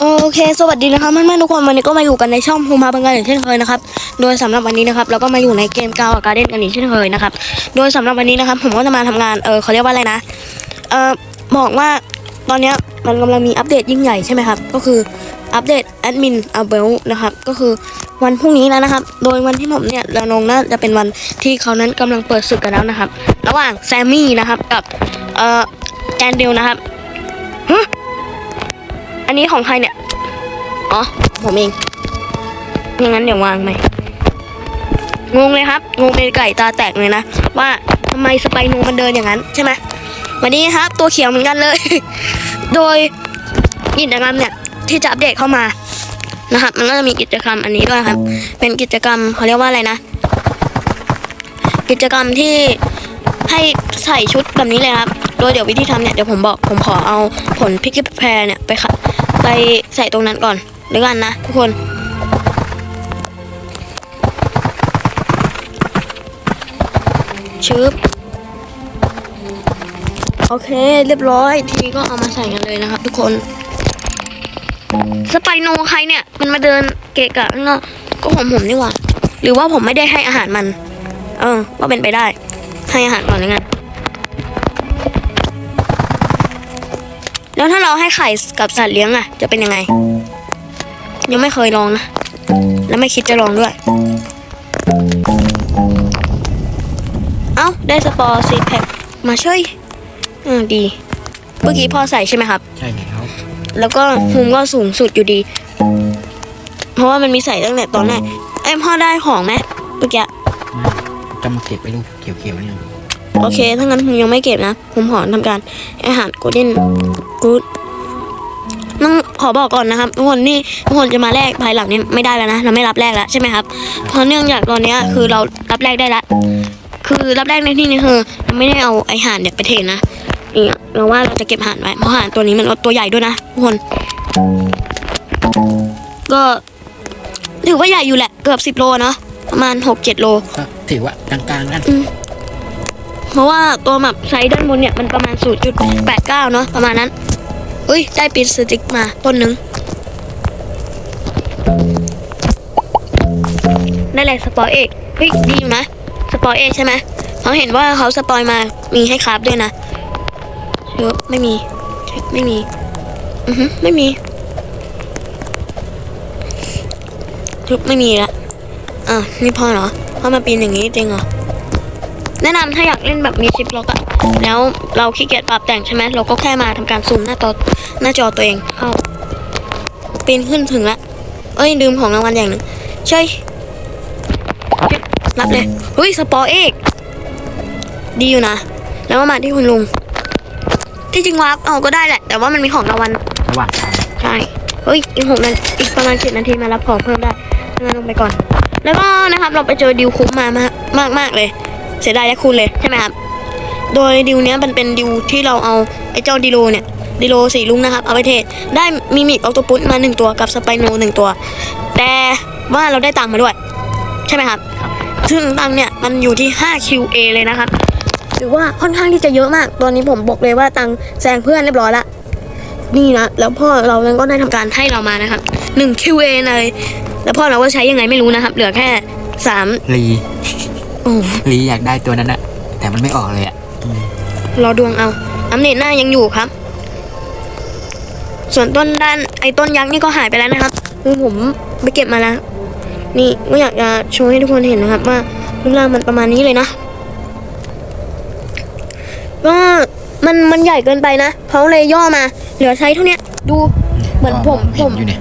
โอเค สวัสดีนะครับเพื่อนๆทุกคนวันนี้ก็มาอยู่กันในช่องภูมิมาบังกันอย่างเช่นเคยนะครับโดยสำหรับวันนี้นะครับเราก็มาอยู่ในเกมกาวการ์เด้นกันอย่างเช่นเคยนะครับโดยสำหรับวันนี้นะครับ ผมก็จะมาทำงานเออเขาเรียกว่าอะไรนะเออบอกว่าตอนนี้มันกำลังมีอัปเดตยิ่งใหญ่ใช่ไหมครับก็คืออัปเดตแอดมินอัเบลนะครับก็คือวันพรุ่งนี้แล้วนะครับ โดยวันที่ผมเนี่ยระนงน่าจะเป็นวันที่เขานั้นกำลังเปิดศึกกันแล้วนะครับ ระหว่างแซมมี่นะครับกับเออแจนเดลนะครับ นี้ของใครเนี่ย อ๋อ ผมเองอย่างนั้นเดี๋ยววางไหมงงเลยครับ งงเป็นไก่ตาแตกเลยนะ ว่าทำไมสไปโนมันเดินอย่างนั้นใช่ไหมวันนี้ครับ ตัวเขียวเหมือนกันเลย โดยกิจกรรมเนี่ยที่จะอัปเดตเข้ามานะครับ มันก็จะมีกิจกรรมอันนี้ด้วยครับ เป็นกิจกรรมเขาเรียกว่าอะไรนะ กิจกรรมที่ให้ใส่ชุดแบบนี้เลยครับ โดยเดี๋ยววิธีทำเนี่ยเดี๋ยวผมบอกผมขอเอาผลพิกแพรเนี่ยไปค่ะ ไปใส่ตรงนั้นก่อนด้วยกันนะทุกคน ชึบ โอเค เรียบร้อย ทีนี้ก็เอามาใส่กันเลยนะครับทุกคน สไปโนใครเนี่ย มันมาเดินเกะกะข้างนอกก็ผมผมนี่หว่า หรือว่าผมไม่ได้ให้อาหารมัน เออ ว่าเป็นไปได้ ให้อาหารก่อนเลยงั้ แล้วถ้าเราให้ไข่กับสัตว์เลี้ยงอะจะเป็นยังไง ยังไม่เคยลองนะ แล้วไม่คิดจะลองด้วย เอ้า ได้สปอร์ซีแพ็คมาช่วยอืมดี เมื่อกี้พ่อใส่ใช่ไหมครับ ใช่แล้วแล้วก็ภูมิก็สูงสุดอยู่ดี เพราะว่ามันมีใส่ตั้งแต่ตอนแรกไอ้ยพ่อได้ของไหมเมื่อกี้จะมาเก็บไอ้ลูกเขียวๆเนี่ย โอเค ถ้างั้นผมยังไม่เก็บนะ ผมขอทำการอาหารโกลเด้นกูดต้องขอบอกก่อนนะครับทุกคนนี่ทุกคนจะมาแลกภายหลังนี้ไม่ได้แล้วนะ เราไม่รับแลกแล้วใช่ไหมครับ เพราะเนื่องจากตอนเนี้ยคือเรารับแลกได้ละคือรับแลกในที่นี้คือเราไม่ได้เอาไอห่านเนี่ยไปเทนะเนี่ยเราว่าเราจะเก็บห่านไว้เพราะห่านตัวนี้มันตัวใหญ่ด้วยนะทุกคน ก็ถือว่าใหญ่อยู่แหละเกือบสิบโลเนาะประมาณหกเจ็ดโลก็ถือว่ากลางๆนั่น เพราะว่าตัวแบบไซส์ด้านบนเนี่ยมันประมาณ 0.89 เนาะประมาณนั้นอุ้ยได้ปินสติกมาต้นหนึ่งได้แหละสปอยเอกเฮ้ยดีอยู่นะสปอยเอกใช่ไหมเขาเห็นว่าเขาสปอยมามีให้คราฟด้วยนะเยอะไม่มีไม่มีอือฮึไม่มีทึบไม่มีละอะนี่พอเหรอพอมาปีนอย่างนี้จริงเหรอ แนะนำถ้าอยากเล่นแบบมีชิปล็อกอะแล้วเราขี้เกียจปรับแต่งใช่ไหมเราก็แค่มาทำการซูมหน้าจอหน้าจอตัวเองเข้าปีนขึ้นถึงละเอ้ยลืมของรางวัลอย่างหนึ่งเช่ยรับเลยเฮ้ยสปอร์เอกดีอยู่นะ แล้วก็มาที่คุณลุง ที่จริงวาร์ปเอาก็ได้แหละ แต่ว่ามันมีของรางวัลระหว่างทางใช่เฮ้ยอีกหกนาทีอีกประมาณสิบนาทีมารับของเพิ่มได้งั้นลงไปก่อน แล้วก็นะครับเราไปเจอดิวคุ้มมามากมากมากเลย เสียดายและคุณเลยใช่ไหมครับ โดยดิวเนี้ยมันเป็นดิวที่เราเอาไอ้เจ้าดิโลเนี่ยดิโลสีลุงนะครับเอาไปเทศได้มิมิกออโตปุสมาหนึ่งตัวกับสไปโนหนึ่งตัว แต่ว่าเราได้ตังมาด้วย ใช่ไหมครับ ซึ่งตังเนี่ยมันอยู่ที่ 5 QA เลยนะครับถือว่าค่อนข้างที่จะเยอะมาก ตอนนี้ผมบอกเลยว่าตังแซงเพื่อนเรียบร้อยละนี่นะแล้วพ่อเราก็ได้ทำการให้เรามานะครับ 1 QA เลย แล้วพ่อเราก็ใช้ยังไงไม่รู้นะครับ เหลือแค่3ลี โอ้ลีอยากได้ตัวนั้นอะแต่มันไม่ออกเลยอะอืมรอดวงเอาอัมเนตหน้ายังอยู่ครับ ส่วนต้นด้านไอ้ต้นยักษ์นี่ก็หายไปแล้วนะครับคือผมไปเก็บมาแล้วนี่ก็อยากจะโชว์ให้ทุกคนเห็นนะครับว่ารูปร่างมันประมาณนี้เลยนะก็มันมันใหญ่เกินไปนะเขาเลยย่อมา เหลือใช้เท่าเนี้ยดูเหมือนผมผเห็ม นอยู่เนี่ย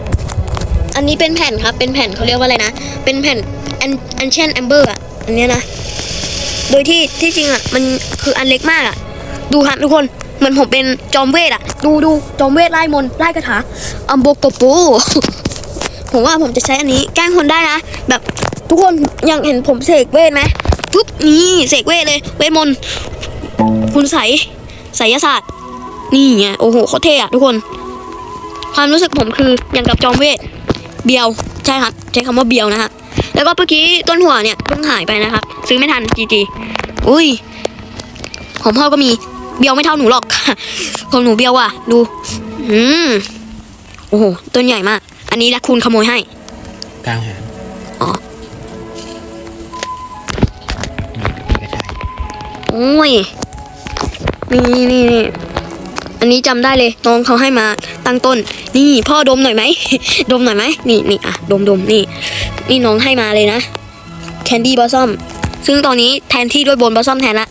อันนี้เป็นแผ่นครับ เป็นแผ่นเขาเรียกว่าอะไรนะ เป็นแผ่นอันอันเช่นแอมเบอร์อะ อันนี้นะ โดยที่ที่จริงอะมันคืออันเล็กมากอะ ดูครับทุกคนเหมือนผมเป็นจอมเวทอะ ดูดูจอมเวทไล่มนไล่กระถาอัมโบกโปผมว่าผมจะใช้อันนี้แกล้งคนได้นะ แบบทุกคนยังเห็นผมเสกเวทไหมปุ๊บนี่เสกเวทเลยเวทมนต์คุณใสไสยศาสตร์ นี่ไงโอ้โหโคตรเท่อะทุกคน ความรู้สึกผมคืออย่างกับจอมเวทเบียวใช่ครับใช้คำว่าเบียวนะครับ แล้วก็เมื่อกี้ต้นหัวเนี่ยเพิ่งหายไปนะครับ ซื้อไม่ทันจีจีอุ้ยของพ่อก็มีเบียวไม่เท่าหนูหรอกของหนูเบียวว่ะ ดู อืมโอ้โหต้นใหญ่มาก อันนี้ละคุณขโมยให้กลางหางอ๋อนี่ก็ใช่โอ้ยนี่นี่นี่นี่ อันนี้จำได้เลยน้องเขาให้มาตั้งต้น นี่พ่อดมหน่อยไหมดมหน่อยไหมนี่นี่อะดมดมนี่ นี่น้องให้มาเลยนะแคนดี้บอสซอมซึ่งตอนนี้แทนที่ด้วยบนบอสซอมแทนละ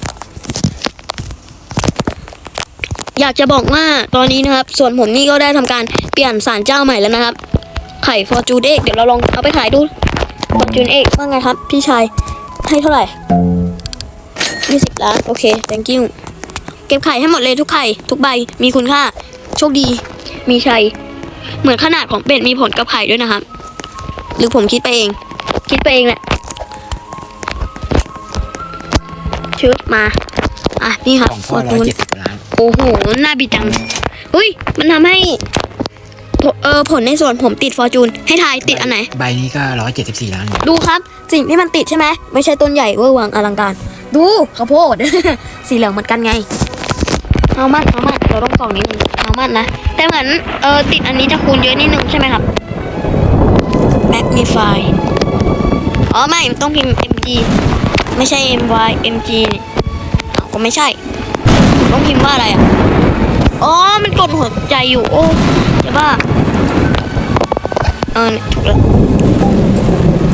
อยากจะบอกว่าตอนนี้นะครับ ส่วนผมนี่ก็ได้ทำการเปลี่ยนสารเจ้าใหม่แล้วนะครับ ไข่ฟอร์จูนเอกเดี๋ยวเราลองเอาไปขายดูฟอร์จูนเอกว่าไงครับ พี่ชายให้เท่าไหร่ยี่สิบล้านโอเค thank you เก็บไข่ให้หมดเลยทุกไข่ ทุกใบมีคุณค่า โชคดี มีชัย เหมือนขนาดของเป็ดมีผลกับไข่ด้วยนะครับ หรือผมคิดไปเอง คิดไปเองแหละชึบมา อะ นี่ครับของฟพ่ออร์ร้อจูยนเจ็ดสิบล้านโอ้โหน่าบิดจังเฮ้ย มันทำให้ผเออผลในส่วนผมติดฟอร์จูน ให้ทายติดอันไหน ใบนี้ก็ร้อยเจ็ดสิบสี่ล้าน ดูครับ สิ่งที่มันติดใช่ไหม ไม่ใช่ต้นใหญ่เวอร์วังอลังการ ดูข้าวโพด สีเหลืองเหมือนกันไง เอามันเอามันเราต้องส่องนิดนึงเอามันนะ แต่เหมือนเออติดอันนี้จะคูณเยอะนิดนึงใช่ไหมครับ magnify อ๋อไม่ต้องพิมพ์ mg ไม่ใช่ my mg นี่อ้าวก็ไม่ใช่ ต้องพิมพ์ว่าอะไรอะ อ๋อ มันกดหัวใจอยู่ โอ้จะบ้า เออเนี่ยถูกแล้ว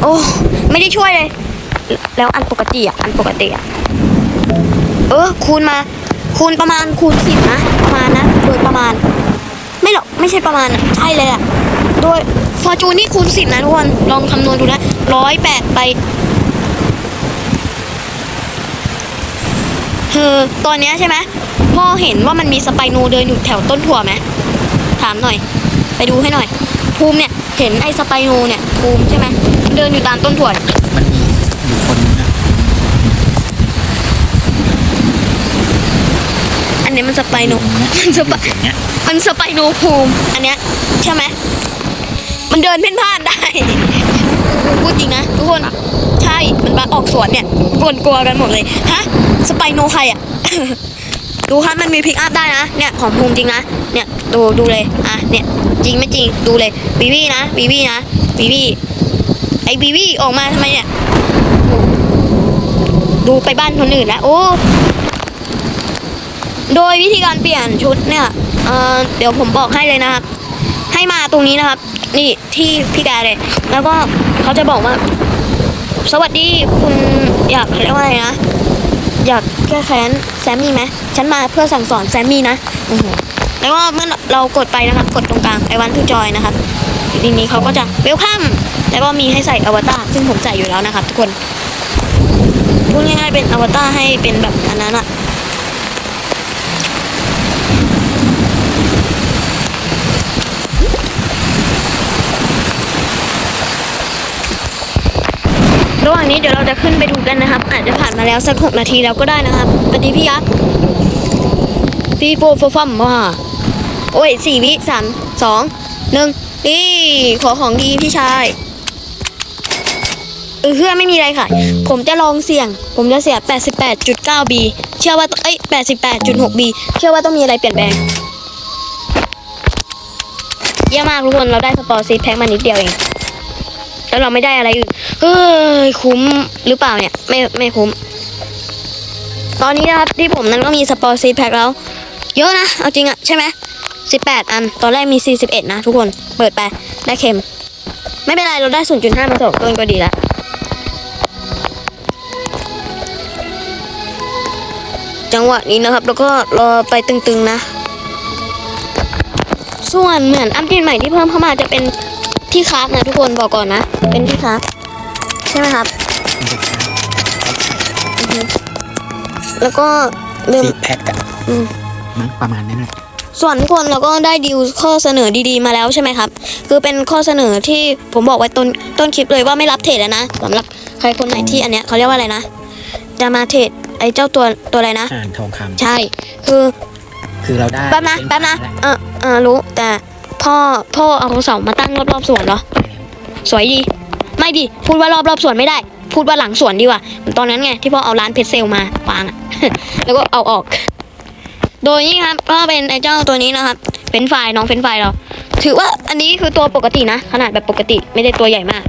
โอ้ ไม่ได้ช่วยเลย แล้วอันปกติอะ อันปกติอะ เออ คูณมา คูณประมาณคูณสิบนะประมาณนะโดยประมาณ ไม่หรอกไม่ใช่ประมาณอะใช่เลยอะโดยฟอร์จูนนี่คูณสิบนะทุกคนลองคำนวณดูนะร้อยแปดไปคือตอนนี้ใช่ไหมพ่อเห็นว่ามันมีสไปโนเดินอยู่แถวต้นถั่วไหมถามหน่อย ไปดูให้หน่อย ภูมิเนี่ยเห็นไอ้สไปโนเนี่ยภูมิใช่ไหมเดินอยู่ตามต้นถั่ว มันมีอยู่คนนึงนะ อั นเนี้ยมันสไปโนมันสไปอย่างเงี้ยมันสไปโนภูมิ อันเนี้ยใช่ไหมมันเดินเพ่นพ่านได้พูดจริงนะทุกคนใช่มันมาออกสวนเนี่ยทุกคนกลัวกันหมดเลยฮะสไปโนใครอะดูครับมันมีพิกอัพได้นะเนี่ยของภูมิจริงนะเนี่ยดูดูเลยอะเนี่ยจริงไม่จริงดูเลยบีบี้นะบีบี้นะบีบี้ไอบีบี้ออกมาทำไมเนี่ยโอ้ดูไปบ้านคนอื่นแล้วโอ้ โดยวิธีการเปลี่ยนชุดเนี่ยเเดี๋ยวผมบอกให้เลยนะครับ ให้มาตรงนี้นะครับ นี่ที่พี่แกเลย แล้วก็เขาจะบอกว่า สวัสดีคุณอยากเรียกว่าอะไรนะ อยากแก้แค้นแซมมี่ไหมฉันมาเพื่อสั่งสอนแซมมี่นะแล้วก็เมื่อเรากดไปนะครับ กดตรงกลางไอวันทูจอยนะครับทีนี้เขาก็จะเวลคัมแล้วก็มีให้ใส่อวตารซึ่งผมใส่อยู่แล้วนะครับ ทุกคนพูดง่ายๆเป็นอวตารให้เป็นแบบอันนั้นอะ ระหว่างนี้เดี๋ยวเราจะขึ้นไปดูกันนะครับ อาจจะผ่านมาแล้วสักหกนาทีแล้วก็ได้นะครับสวัสดีพี่ยักษ์พี่โฟโฟฟัมว่าโอ้ยสี่วิสามสองหนึ่งนี่ขอของดีพี่ชายเออเพื่อไม่มีอะไรค่ะ ผมจะลองเสี่ยง ผมจะเสีย 88.9 B เชื่อว่าเอ้ย88.6 B เชื่อว่าต้องมีอะไรเปลี่ยนแปลงเยี่ยมากทุกคนเราได้สปอร์ตซีแพ็คมานิดเดียวเอง แล้วเราไม่ได้อะไรอื่น เฮ้ยคุ้มหรือเปล่าเนี่ย ไม่ไม่คุ้ม ตอนนี้นะครับที่ผมนั้นก็มีสปอร์ตซีแพ็คแล้ว เยอะนะ เอาจริงอะใช่ไหมสิบแปดอัน ตอนแรกมีสี่สิบเอ็ดนะทุกคนเปิดไปได้เค็ม ไม่เป็นไร เราได้ศูนย์จุดห้ามาสองต้นก็ดีละจังหวะนี้นะครับ แล้วก็รอไปตึงๆนะ ส่วนเหมือนอัปเดตใหม่ที่เพิ่มเข้ามาจะเป็นที่คราฟนะทุกคนบอกก่อนนะ เป็นที่คราฟ ช่ไหมครับมันจะใช้อือฮึแล้วก็เริ่มซีแพ็คอะอืมมั้งประมาณนั้นแหละส่วนทุกคนเราก็ได้ดีลข้อเสนอดีๆมาแล้วใช่ไหมครับ คือเป็นข้อเสนอที่ผมบอกไว้ต้นต้นคลิปเลยว่าไม่รับเทรดแล้วนะสำหรับใครคนไหนที่อันเนี้ยเขาเรียกว่าอะไรนะจะมาเทรดไอ้เจ้าตัวตัวอะไรนะอ่านทองคำใช่ คือคือเราได้แป๊บนะแป๊บนะเออเออรู้แต่พ่อพ่อเอาเสามาตั้งรอบๆสวนเหรอสวยดี ไม่ดีพูดว่ารอบรอบๆสวนไม่ได้ พูดว่าหลังสวนดีกว่าเหมือนตอนนั้นไงที่พ่อเอาร้านเพชรเซลมาวางอะแล้วก็เอาออก โดยนี่ครับก็เป็นไอ้เจ้าตัวนี้นะครับเป็นไฟล์น้องเป็นไฟล์เรา ถือว่าอันนี้คือตัวปกตินะ ขนาดแบบปกติไม่ได้ตัวใหญ่มาก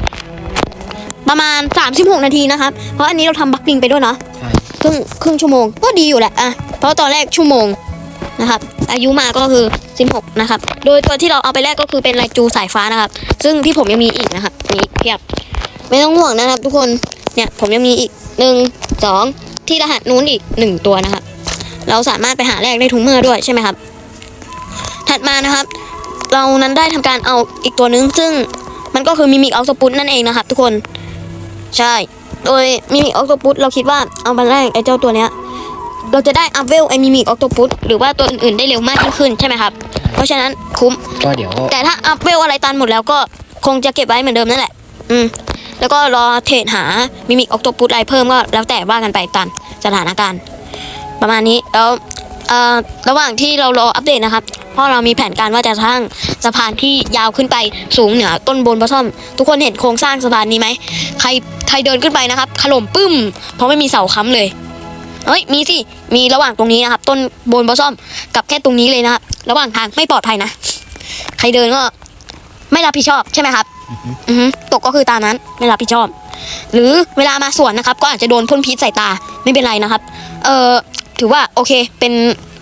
ประมาณ 36 นาทีนะครับ เพราะอันนี้เราทำบักลิงไปด้วยเนาะใช่ครึ่งครึ่งชั่วโมงก็ดีอยู่แหละอะเพราะตอนแรกชั่วโมง นะครับ อายุมาก็คือ 16 นะครับ โดยตัวที่เราเอาไปแรกก็คือเป็นไรจูสายฟ้านะครับ ซึ่งที่ผมยังมีอีกนะครับ มีเพียบ ไม่ต้องห่วงนะครับ ทุกคน เนี่ยผมยังมีอีกหนึ่งสองที่รหัสนู้นอีกหนึ่งตัวนะครับ เราสามารถไปหาแลกได้ทุกเมื่อด้วยใช่ไหมครับ ถัดมานะครับ เรานั้นได้ทำการเอาอีกตัวนึง ซึ่งมันก็คือมิมิกออสปุตนั่นเองนะครับ ทุกคน ใช่ โดยมิมิกออ t โ p ปุตเราคิดว่าเอามาแรกไอ้เจ้าตัวเนี้ย เราจะได้อัพเวลไอ้มิมิกออ t โ p ปุตหรือว่าตัวอื่นๆได้เร็วมากยิ่งขึ้นใช่ไหมครับ เพราะฉะนั้นคุ้ม ก็เดี๋ยวแต่ถ้าอัพเวลอะไรตันหมดแล้วก็คงจะเก็บไว้เหมือนเดิมนั่นแหละ อืม แล้วก็รอเทรดหามิมิกออ t โ p ปุตอะไรเพิ่มก็แล้วแต่ว่ากันไปตามสถานการณ์ ประมาณนี้แล้วเอ่อระหว่างที่เรารออัปเดตนะครับเพราะเรามีแผนการว่าจะสร้างสะพานที่ยาวขึ้นไปสูงเหนือต้นบนบอทอม ทุกคนเห็นโครงสร้างสะพานนี้ไหมใครใครเดินขึ้นไปนะครับถล่มปึ้ม เพราะไม่มีเสาค้ำเลย เฮ้ยมีสิมีระหว่างตรงนี้นะครับ ต้นบนบอทอมกับแค่ตรงนี้เลยนะครับระหว่างทางไม่ปลอดภัยนะ ใครเดินก็ไม่รับผิดชอบใช่ไหมครับอือฮึอือฮึตกก็คือตามนั้นไม่รับผิดชอบ หรือเวลามาสวนนะครับ ก็อาจจะโดนพ่นพิษใส่ตาไม่เป็นไรนะครับ เอ่อถือว่าโอเคเป็น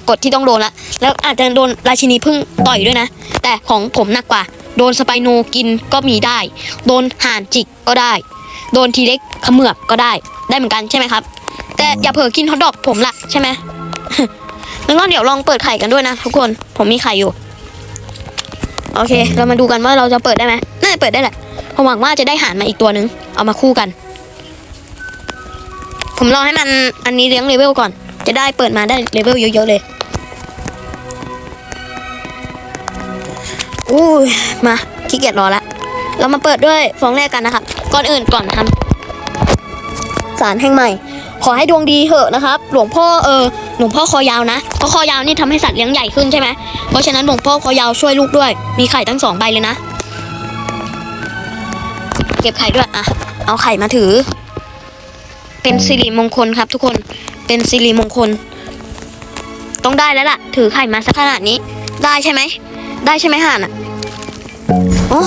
กฎที่ต้องโดนละแล้วอาจจะโดนราชินีพึ่งต่อยด้วยนะ แต่ของผมหนักกว่า โดนสไปโนกินก็มีได้ โดนห่านจิกก็ได้ โดนทีเล็กเขมือบก็ได้ได้เหมือนกันใช่ไหมครับ แต่อย่าเผลอกินฮอทดอกผมละใช่ไหมแล้วก็เดี๋ยวลองเปิดไข่กันด้วยนะทุกคนผมมีไข่อยู่ โอเค เรามาดูกันว่าเราจะเปิดได้ไหมน่าจะเปิดได้แหละผมหวังว่าจะได้หารมาอีกตัวหนึ่งเอามาคู่กัน ผมรอให้มันอันนี้เลี้ยงเลเวลก่อน จะได้เปิดมาได้เลเวลเยอะๆเลยอู้ยมาขี้เกียจรอละเรามาเปิดด้วยฟองแรกกันนะครับ ก่อนอื่นก่อนทำสารแห่งใหม่ ขอให้ดวงดีเถอะนะครับ หลวงพ่อเออหลวงพ่อคอยาวนะเพราะคอยาวนี่ทำให้สัตว์เลี้ยงใหญ่ขึ้นใช่ไหมเพราะฉะนั้นหลวงพ่อคอยาวช่วยลูกด้วย มีไข่ทั้งสองใบเลยนะ เก็บไข่ด้วยอะเอาไข่มาถือ เป็นสิริมงคลครับ ทุกคนเป็นสิริมงคล ต้องได้แล้วล่ะ ถือไข่มาสักขนาดนี้ ได้ใช่ไหมได้ใช่ไหมห่านอะโอ้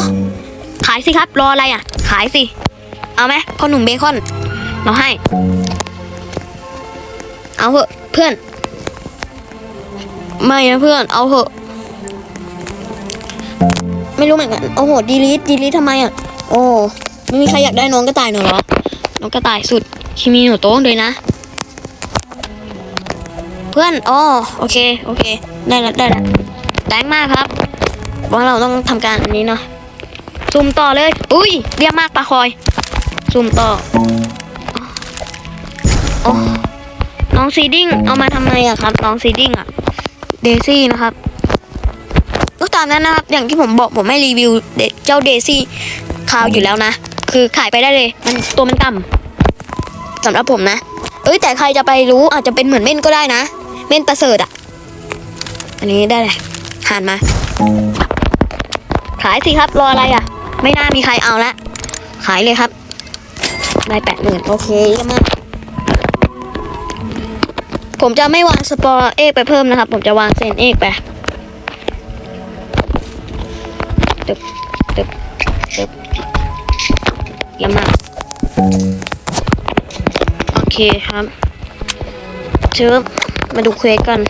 ขายสิครับ รออะไรอะ ขายสิ เอาไหมพ่อหนุ่มเบคอน เราให้ เอาเหอะเพื่อน ไม่นะเพื่อน เอาเหอะไม่รู้เหมือนกัน โอ้โห ดีลิทดีลิททำไมอะ โอ้ไม่มีใครอยากได้น้องกระต่ายหนูเหรอ น้องกระต่ายสุด คิมีหนูโต้งเลยนะ เพื่อนอ๋อโอเค โอเค ได้แล้วได้แล้วแรงมากครับว่าเราต้องทำการอันนี้เนาะซูมต่อเลย อุ้ยเรียบมากปลาคอยซูมต่ออ๋อน้ องซีดิ้งเอามาทำไมอะครับน้องซีดิ้งอะเดซี่นะครับก็ตามนั้นนะครับ อย่างที่ผมบอกผมไม่รีวิวเจ้าเดซี่คาวอยู่แล้วนะ คือขายไปได้เลย มันตัวมันต่ำสำหรับผมนะ เอ้ยแต่ใครจะไปรู้อาจจะเป็นเหมือนเม่นก็ได้นะ เม่นประเสริฐอะอันนี้ได้เลยหานมา ขายสิครับรออะไรอะไม่น่ามีใครเอาละขายเลยครับได้แปดหมื่นโอเคเยี่ยมมาก ผมจะไม่วางสปอร์เอกไปเพิ่มนะครับ ผมจะวางเซนเอกไปตึบตึบตึบเยี่ยมมากโอเคครับเชิญมาดูเควสกัน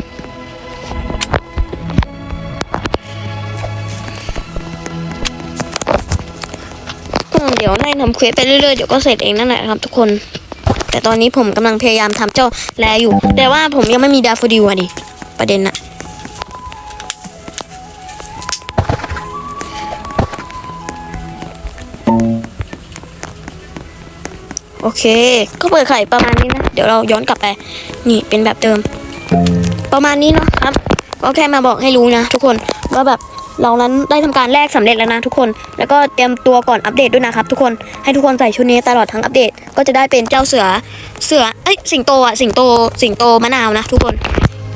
เดี๋ยวไล่ทำเควสไปเรื่อยๆ เดี๋ยวก็เสร็จเองนั่นแหละครับทุกคน แต่ตอนนี้ผมกำลังพยายามทำเจ้าแลอยู่ แต่ว่าผมยังไม่มีดาฟดิวอะดิ ประเด็นนะโอเค ก็เปิดไข่ประมาณนี้นะ เดี๋ยวเราย้อนกลับไป นี่เป็นแบบเดิม ประมาณนี้เนาะครับ ก็แค่มาบอกให้รู้นะทุกคนว่าแบบ เรานั้นได้ทำการแลกสำเร็จแล้วนะทุกคน แล้วก็เตรียมตัวก่อนอัปเดตด้วยนะครับ ทุกคน ให้ทุกคนใส่ชุดนี้ตลอดทั้งอัปเดต ก็จะได้เป็นเจ้าเสือ เสือ เอ้ย สิงโตอะ สิงโต สิงโตมะนาวนะทุกคน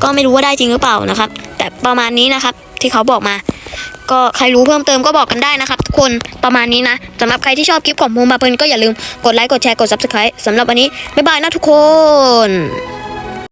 ก็ไม่รู้ว่าได้จริงหรือเปล่านะครับ แต่ประมาณนี้นะครับ ที่เขาบอกมา ก็ใครรู้เพิ่มเติมก็บอกกันได้นะครับ ทุกคน ประมาณนี้นะสำหรับใครที่ชอบคลิปของโมมาเปิลก็อย่าลืมกดไลค์ กดแชร์ กด subscribe สำหรับวันนี้ บ๊ายบายนะทุกคน